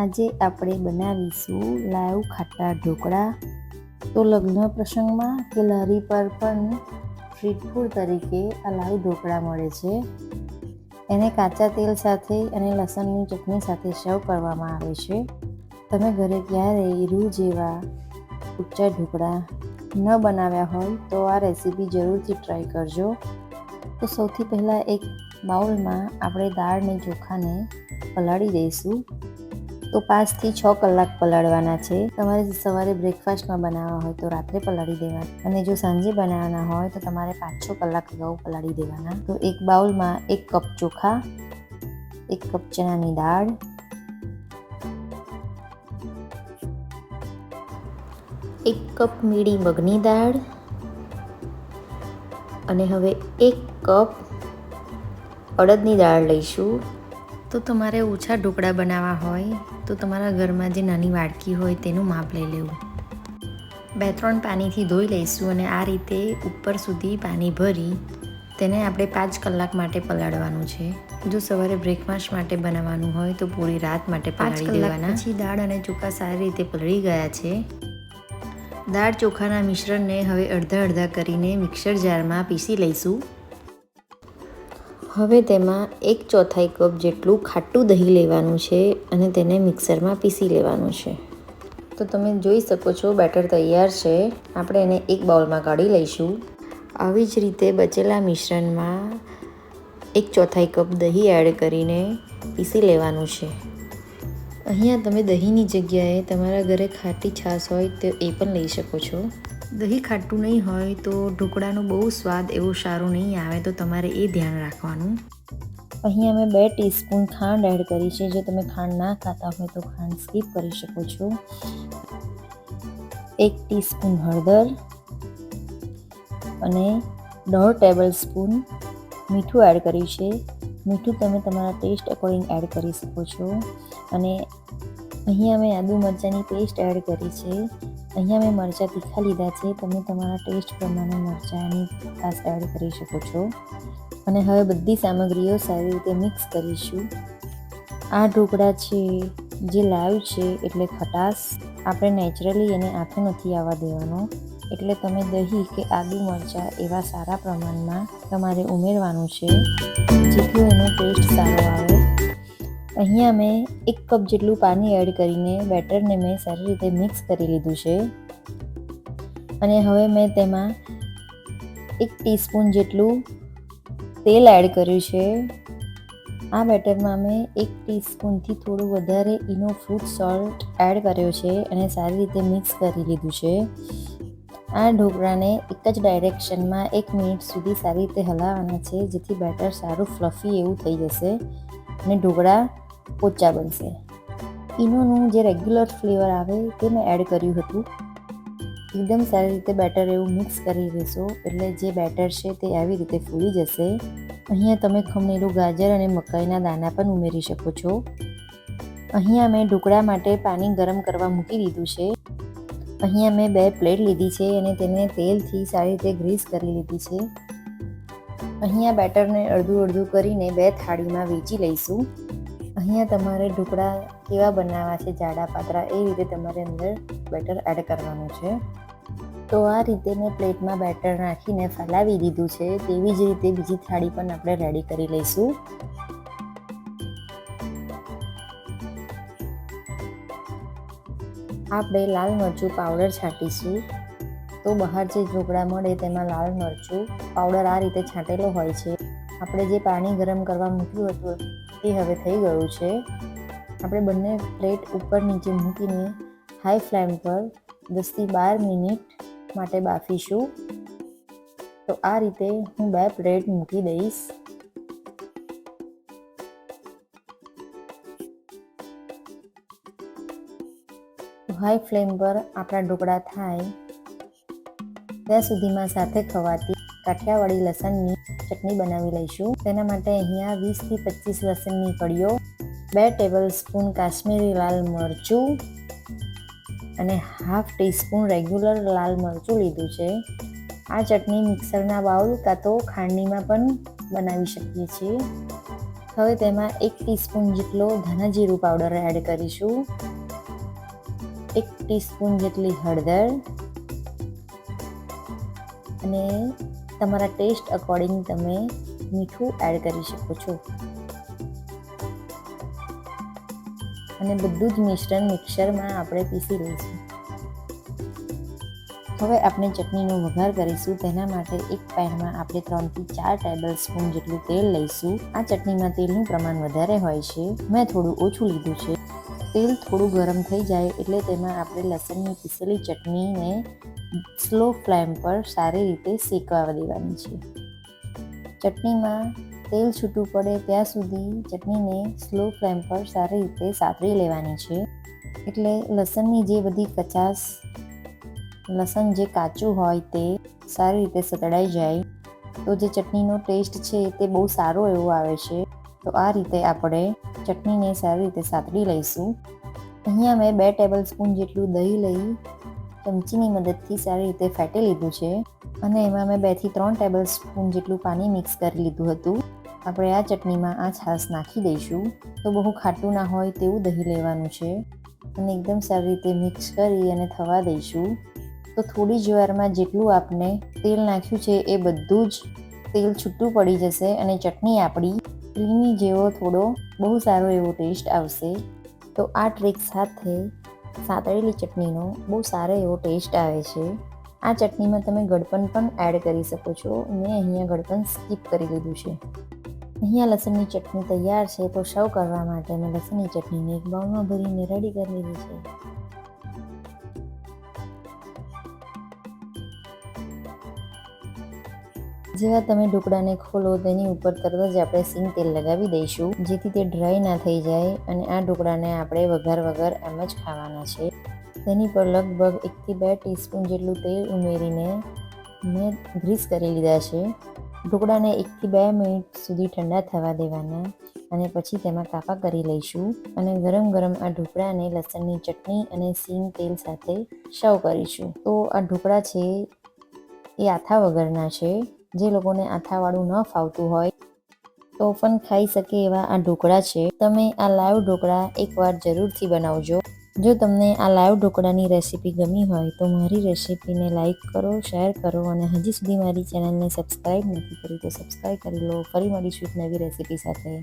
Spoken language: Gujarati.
આજે આપણે બનાવીશું લાઈવ ખાટા ઢોકળા. તો લગ્ન પ્રસંગમાં કે લારી પર પણ સ્ટ્રીટ ફૂડ તરીકે આ લાઈવ ઢોકળા મળે છે. એને કાચા તેલ સાથે અને લસણની ચટણી સાથે સર્વ કરવામાં આવે છે. તમે ઘરે ક્યારેય રૂ જેવા ઉચ્ચા ઢોકળા ન બનાવ્યા હોય તો આ રેસીપી જરૂરથી ટ્રાય કરજો. તો સૌથી પહેલાં એક બાઉલમાં આપણે દાળ ને ચોખાને પલાળી દઈશું. તો પાંચથી છ કલાક પલાળવાના છે. તમારે સવારે બ્રેકફાસ્ટમાં બનાવવા હોય તો રાત્રે પલાળી દેવાના. અને જો સાંજે બનાવવાના હોય તો તમારે પાંચ છ કલાક અગાઉ પલાળી દેવાના. તો એક બાઉલમાં એક કપ ચોખા, એક કપ ચણાની દાળ, એક કપ મીડી મગની દાળ અને હવે એક કપ અડદની દાળ લઈશું. તો તમારે ઓછા ઢોકળા બનાવવા હોય તો તમારા ઘરમાં જે નાની વાડકી હોય તેનું માપ લઈ લેવું. બે ત્રણ પાણીથી ધોઈ લઈશું અને આ રીતે ઉપર સુધી પાણી ભરી તેને આપણે પાંચ કલાક માટે પલાળવાનું છે. જો સવારે બ્રેકફાસ્ટ માટે બનાવવાનું હોય તો પૂરી રાત માટે પલાળી દેવાના. પછી દાળ અને ચોખા સારી રીતે પલળી ગયા છે. દાળ ચોખાના મિશ્રણને હવે અડધા અડધા કરીને મિક્સર જારમાં પીસી લઈશું. હવે તેમાં એક ચોથાઈ કપ જેટલું ખાટું દહીં લેવાનું છે અને તેને મિક્સરમાં પીસી લેવાનું છે. તો તમે જોઈ શકો છો બેટર તૈયાર છે. આપણે એને એક બાઉલમાં કાઢી લઈશું. આવી જ રીતે બચેલા મિશ્રણમાં એક ચોથાઈ કપ દહીં એડ કરીને પીસી લેવાનું છે. અહીંયા તમે દહીંની જગ્યાએ તમારા ઘરે ખાટી છાશ હોય તો એ પણ લઈ શકો છો. દહીં ખાટું નહીં હોય તો ઢોકળાનો બહુ સ્વાદ એવો સારો નહીં આવે, તો તમારે એ ધ્યાન રાખવાનું. અહીં અમે બે ટીસ્પૂન ખાંડ એડ કરી છે. જો તમે ખાંડ ના ખાતા હોય તો ખાંડ સ્કીપ કરી શકો છો. એક ટીસ્પૂન હળદર અને દોઢ ટેબલ સ્પૂન મીઠું એડ કર્યું છે. મીઠું તમે તમારા ટેસ્ટ અકોર્ડિંગ એડ કરી શકો છો. અને અહીંયા અમે આદુ મરચાંની પેસ્ટ એડ કરી છે. અહીંયા મેં મરચાં તીખા લીધા છે, તમે તમારા ટેસ્ટ પ્રમાણે મરચાંની ખાસ એડ કરી શકો છો. અને હવે બધી સામગ્રીઓ સારી રીતે મિક્સ કરીશું. આ ઢોકળા છે, જે લાઈવ છે એટલે ખટાશ. આપણે નેચરલી એને આથો નથી આવવા દેવાનો. એટલે તમે દહીં કે આદુ મરચાં એવા સારા પ્રમાણમાં તમારે ઉમેરવાનું છે. જેટલું એનો ટેસ્ટ સારો અહીંયા મેં એક કપ જેટલું પાણી એડ કરીને બેટરને મેં સારી રીતે મિક્સ કરી લીધું છે. અને હવે મેં તેમાં એક ટીસ્પૂન જેટલું તેલ એડ કર્યું છે. આ બેટરમાં મેં એક ટીસ્પૂનથી થોડું વધારે ઇનો ફ્રૂટ સોલ્ટ એડ કર્યો છે અને સારી રીતે મિક્સ કરી લીધું છે. આ ઢોકળાને એક જ ડાયરેક્શનમાં એક મિનિટ સુધી સારી રીતે હલાવવાના છે, જેથી બેટર સારું ફ્લફી એવું થઈ જશે. અને ઢોકળા પોચા બનશે. ઇનોનું જે રેગ્યુલર ફ્લેવર આવે તે મેં એડ કર્યું હતું. એકદમ સારી રીતે બેટર એવું મિક્સ કરી લેશો, એટલે જે બેટર છે તે આવી રીતે ફૂલી જશે. અહીંયા તમે ખમણેલું ગાજર અને મકાઈના દાણા પણ ઉમેરી શકો છો. અહીંયા મેં ઢોકળા માટે પાણી ગરમ કરવા મૂકી દીધું છે. અહીંયા મેં બે પ્લેટ લીધી છે અને તેને તેલથી સારી રીતે ગ્રીસ કરી લીધી છે. અહીંયા બેટરને અડધું અડધું કરીને બે થાળીમાં વેચી લઈશું. અહીંયા તમારે ઢોકળા કેવા બનાવવા છે, જાડા પાતળા, એ રીતે તમારે અંદર બેટર એડ કરવાનું છે. તો આ રીતે મેં પ્લેટમાં બેટર નાખીને ફેલાવી દીધું છે, તેવી જ રીતે બીજી થાળી પણ આપણે રેડી કરી લઈશું. આપણે લાલ મરચું પાવડર છાંટીશું. તો બહાર જે ઢોકળા મળે તેમાં લાલ મરચું પાવડર આ રીતે છાંટેલો હોય છે. આપણે જે પાણી ગરમ કરવા મૂક્યું હતું તે હવે થઈ ગયું છે. આપણે બંને પ્લેટ ઉપર નીચે મૂકીને હાઈ ફ્લેમ પર દસથી બાર મિનિટ માટે બાફીશું. તો આ રીતે હું બે પ્લેટ મૂકી દઈશ. હાઈ ફ્લેમ પર આપણા ઢોકળા થાય. ત્યાં સુધીમાં સાથે ખવાતી કાઠિયાવાડી લસણની ચટણી બનાવી લઈશું. તેના માટે અહીંયા વીસથી પચીસ લસણની કળીઓ, બે ટેબલ સ્પૂન કાશ્મીરી લાલ મરચું અને હાફ ટીસ્પૂન રેગ્યુલર લાલ મરચું લીધું છે. આ ચટણી મિક્સરના બાઉલ કાં તો ખાંડનીમાં પણ બનાવી શકીએ છીએ. હવે તેમાં એક ટીસ્પૂન જેટલો ધાણા જીરું પાવડર એડ કરીશું. એક ટીસ્પૂન જેટલી હળદર અને તમારા ટેસ્ટ અકોર્ડિંગ તમે મીઠું એડ કરી શકો છો. અને બધું જ મિશ્રણ મિક્સરમાં આપણે પીસી લઈશું. હવે આપણે ચટણીનો વઘાર કરીશું. તેના માટે એક પેનમાં આપણે ત્રણથી ચાર ટેબલ સ્પૂન જેટલું તેલ લઈશું. આ ચટણીમાં તેલનું પ્રમાણ વધારે હોય છે. મેં થોડું ઓછું લીધું છે. તેલ થોડું ગરમ થઈ જાય એટલે તેમાં આપણે લસણની પીસેલી ચટણીને સ્લો ફ્લેમ પર સારી રીતે શેકવા દેવાની છે. ચટણીમાં તેલ છૂટું પડે ત્યાં સુધી ચટણીને સ્લો ફ્લેમ પર સારી રીતે સાતરી લેવાની છે. એટલે લસણની જે બધી કચાસ, લસણ જે કાચું હોય તે સારી રીતે સતડાઈ જાય. તો જે ચટણીનો ટેસ્ટ છે તે બહુ સારો એવો આવે છે. તો આ રીતે આપણે ચટણીને સારી રીતે સાતડી લઈશું. અહીંયા મેં બે ટેબલ સ્પૂન જેટલું દહીં લઈ ચમચીની મદદથી સારી રીતે ફેટી લીધું છે અને એમાં મેં બેથી ત્રણ ટેબલ સ્પૂન જેટલું પાણી મિક્સ કરી લીધું હતું. આપણે આ ચટણીમાં આ છાશ નાખી દઈશું. તો બહુ ખાટું ના હોય તેવું દહીં લેવાનું છે. અને એકદમ સારી રીતે મિક્સ કરી અને થવા દઈશું. તો થોડી જ વારમાં જેટલું આપણે તેલ નાખ્યું છે એ બધું જ તેલ છૂટું પડી જશે અને ચટણી આપણી ક્રીમી જેવો થોડો બહુ સારો એવો ટેસ્ટ આવશે, તો આ ટ્રીક સાથે સાતળેલી ચટણીનો બહુ સારો એવો ટેસ્ટ આવે છે. આ ચટણીમાં તમે ગળપણ પણ એડ કરી શકો છો. મેં અહીંયા ગળપણ સ્કીપ કરી લીધું છે. અહીંયા લસણની ચટણી તૈયાર છે, તો સર્વ કરવા માટે મેં લસણની ચટણીને એક બાઉલમાં ભરીને રેડી કરી લીધી છે. જેવા તમે ઢોકળાને ખોલો તેની ઉપર તરત જ આપણે સિંગ તેલ લગાવી દઈશું, જેથી તે ડ્રાય ના થઈ જાય અને આ ઢોકળાને આપણે વઘાર વગર એમ જ ખાવાના છે. તેની પર લગભગ એકથી બે ટીસ્પૂન જેટલું તેલ ઉમેરીને મેં ગ્રીસ કરી લીધા છે. ઢોકળાને એકથી બે મિનિટ સુધી ઠંડા થવા દેવાના અને પછી તેમાં કાપા કરી લઈશું અને ગરમ ગરમ આ ઢોકળાને લસણની ચટણી અને સિંગ તેલ સાથે સર્વ કરીશું. તો આ ઢોકળા છે એ આથા વગરના છે. જે લોકોને આથાવાળું ન ફાવતું હોય, તો પણ ખાઈ શકે એવા આ ઢોકળા છે. તમે આ લાઈવ ઢોકળા એકવાર જરૂરથી બનાવજો. જો તમને આ લાઈવ ઢોકળાની રેસીપી ગમી હોય, તો મારી રેસીપીને લાઈક કરો, શેર કરો અને હજી સુધી મારી ચેનલને સબસ્ક્રાઈબ નથી કરી તો સબસ્ક્રાઈબ કરી લો. ફરી મળીશું એક નવી રેસીપી સાથે.